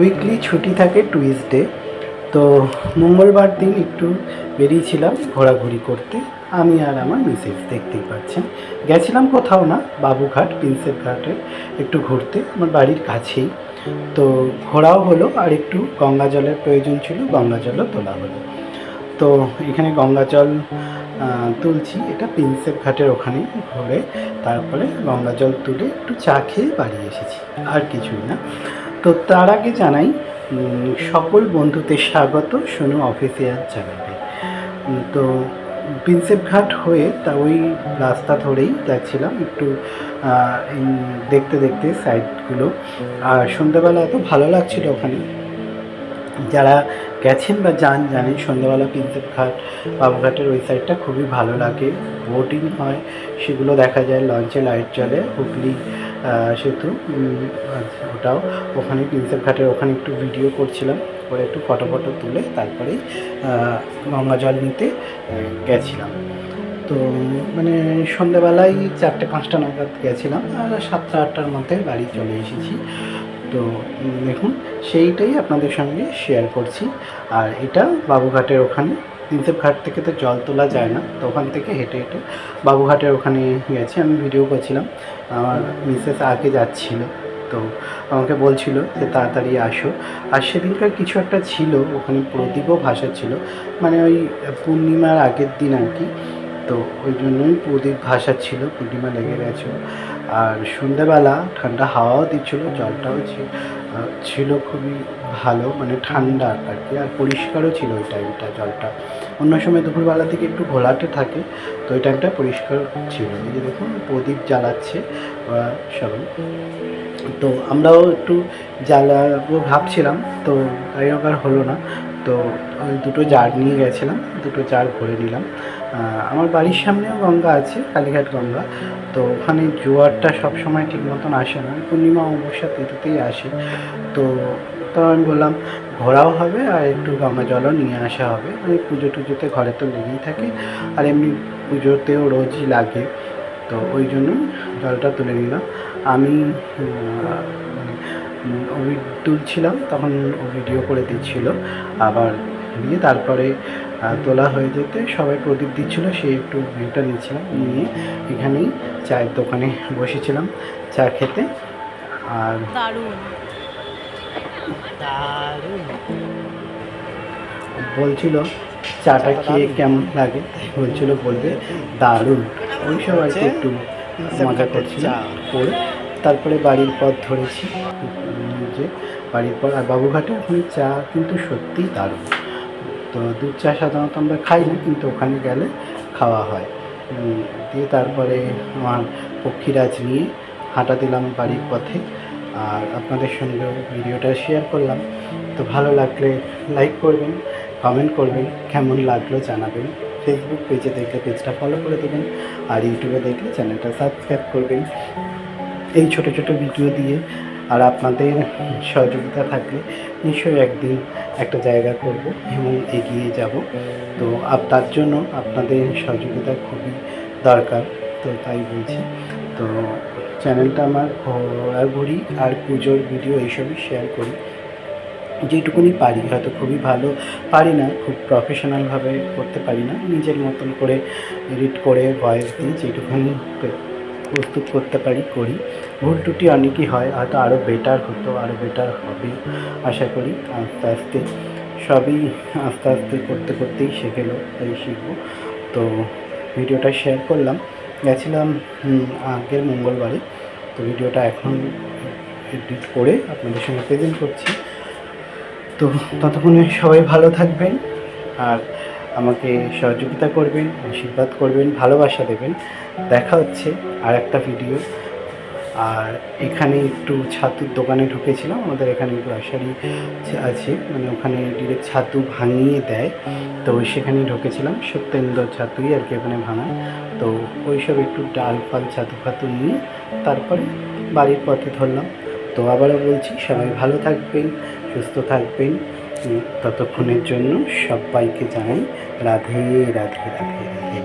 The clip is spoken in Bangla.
উইকলি ছুটি থাকে টুইসডে, তো মঙ্গলবার দিন একটু বেরিয়েছিলাম ঘোরাঘুরি করতে। আমি আর আমার মিসেস দেখতেই পাচ্ছেন। গেছিলাম কোথাও না, বাবুঘাট, প্রিন্সেপ ঘাটে একটু ঘুরতে, আমার বাড়ির কাছেই। তো ঘোরাও হলো, আর একটু গঙ্গা জলের প্রয়োজন ছিল, গঙ্গা জলও তোলা হলো। তো এখানে গঙ্গা জল তুলছি, এটা প্রিন্সেপ ঘাটের ওখানে ঘুরে, তারপরে গঙ্গা জল তুলে একটু চা খেয়ে বাড়ি এসেছি, আর কিছুই না। তো তার আগে জানাই সকল বন্ধুদের স্বাগত শোনো অফিসিয়াল চ্যানেলে। তো প্রিন্সেপ ঘাট হয়ে তা ওই রাস্তা ধরেই যাচ্ছিলাম, একটু দেখতে দেখতে সাইডগুলো আর সন্ধ্যাবেলা এত ভালো লাগছিল ওখানে। যারা গেছেন বা যান, জানেন সন্ধ্যাবেলা প্রিন্সেপ ঘাট বাবুঘাটের ওই সাইডটা খুবই ভালো লাগে। বোটিং হয়, সেগুলো দেখা যায়, লঞ্চে লাইট জ্বলে, হুগলি সেতু আচ্ছা, ওটাও ওখানে প্রিন্সেপ ঘাটের ওখানে একটু ভিডিও করছিলাম করে একটু ফটো ফটো তুলে তারপরেই গঙ্গা জল নিতে গেছিলাম। তো মানে সন্ধ্যাবেলায় চারটে পাঁচটা নাগাদ গেছিলাম আর সাতটা আটটার মধ্যে বাড়ি চলে এসেছি। তো দেখুন সেইটাই আপনাদের সঙ্গে শেয়ার করছি। আর এটা বাবুঘাটের ওখানে প্রিন্সেপ ঘাট থেকে তো জল তোলা যায় না, তো ওখান থেকে হেঁটে হেঁটে বাবুঘাটের ওখানে গেছি আমি ভিডিও করছিলাম। আমার মিসেস আগে যাচ্ছিল, তো আমাকে বলছিল যে তাড়াতাড়ি আসো। আর সেদিনকার কিছু একটা ছিল, ওখানে প্রদীপও ভাষা ছিল মানে ওই পূর্ণিমার আগের দিন আর কি। তো ওই জন্যই প্রদীপ ভাসা ছিল, পূর্ণিমা লেগে গেছিল। আর সন্ধ্যাবেলা ঠান্ডা হাওয়াও দিচ্ছিল, জলটাও ছিল খুবই ভালো মানে ঠান্ডা আর কি আর পরিষ্কারও ছিল ওই টাইমটা জলটা। অন্য সময় দুপুরবেলা থেকে একটু ঘোলাটে থাকে, তো ওই টাইমটা পরিষ্কার ছিল। এই যে দেখুন, প্রদীপ জ্বালাচ্ছে সবাই। তো আমরাও একটু জ্বালাবো ভাবছিলাম, তো তাই আর হলো না। তো ওই দুটো জার নিয়ে গেছিলাম, দুটো জার ভরে নিলাম। আমার বাড়ির সামনেও গঙ্গা আছে, কালীঘাট গঙ্গা। তো ওখানে জোয়ারটা সব সময় ঠিক মতন আসে না, পূর্ণিমা অমাবস্যা তিথিতেই আসে। তো তো আমি বললাম, ঘোরাও হবে আর একটু গঙ্গা জলও নিয়ে আসা হবে। মানে পুজো টুজোতে ঘরে তো লেগেই থাকে, আর এমনি পুজোতেও রোজই লাগে। তো ওই জন্যই জলটা তুলে নিলাম। আমি মানে তুলছিলাম তখন ও ভিডিও করে দিচ্ছিল। আবার দিয়ে তারপরে তোলা হয়ে যেতে সবাই প্রদীপ দিচ্ছিল সে একটু ভিউটা নিয়েছিলাম নিয়ে এখানেই চায়ের দোকানে বসেছিলাম চা খেতে আর বলছিল চাটা খেয়ে কেমন লাগে? বলছিল বলবে দারুণ। ওই সব আর কি একটু মজা করছিল করে তারপরে বাড়ির পথ ধরেছি যে বাড়ির পর আর বাবুঘাটে এখন চা কিন্তু সত্যিই দারুণ। তো দুধ চা সাধারণত আমরা খাই না, কিন্তু ওখানে গেলে খাওয়া হয়। দিয়ে তারপরে আমার পক্ষীরাজ নিয়ে হাঁটা দিলাম বাড়ির পথে আর আপনাদের সঙ্গেও ভিডিওটা শেয়ার করলাম। তো ভালো লাগলে লাইক করবেন কমেন্ট করবেন, কেমন লাগল জানাবেন। ফেসবুক পেজে দেখলে পেজটা ফলো করে দেবেন আর ইউটিউবে দেখলে চ্যানেলটা সাবস্ক্রাইব করবেন। এই ছোট ছোট ভিডিও দিয়ে আর আপনাদের সহযোগিতা থাকলে নিশ্চয়ই একদিন একটা জায়গা করব এবং এগিয়ে যাব। তো তার জন্য আপনাদের সহযোগিতা খুবই দরকার, তো তাই বলছি। তো চ্যানেলটা আমার ঘোরাঘুরি আর পুজোর ভিডিও এইসবই শেয়ার করি। যেটুকুনি পারি, হয়তো খুবই ভালো পারি না, খুব প্রফেশনালভাবে করতে পারি না। নিজের মতন করে এডিট করে ভয়েস দিয়ে যেটুকুনি প্রস্তুত করতে পারি, করি। ভুল ত্রুটি অনেকই হয়, হয়তো আরও বেটার হতো আরও বেটার হবে। আশা করি আস্তে আস্তে সবই আস্তে আস্তে করতে করতেই শিখেলো, তাই শিখব। তো ভিডিওটা শেয়ার করলাম। গেছিলাম আগের মঙ্গলবারে। তো ভিডিওটা এখন এডিট করে আপনাদের সঙ্গে প্রেজেন্ট করছি। তো ততক্ষণে সবাই ভালো থাকবেন। আর আমাকে সহযোগিতা করবেন, আশীর্বাদ করবেন, ভালোবাসা দেবেন। দেখা হচ্ছে আর একটা ভিডিও আর এখানে একটু ছাতুর দোকানে ঢুকেছিলাম, আমাদের এখানে গ্রসারি আছে মানে ওখানে ডিরেক্ট ছাতু ভাঙিয়ে দেয়। তো সেখানে ঢুকেছিলাম, সত্যেন্দ্র ছাতুই আর কি ওখানে ভাঙায়। তো ওইসব একটু ডাল ফাল, ছাতু ফাতু নিয়ে তারপরে বাড়ির পথে ধরলাম। তো আবারও বলছি, সবাই ভালো থাকবেন, সুস্থ থাকবেন। ততক্ষণের জন্য সবাইকে জানাই রাধে রাধে রাধে রাধে।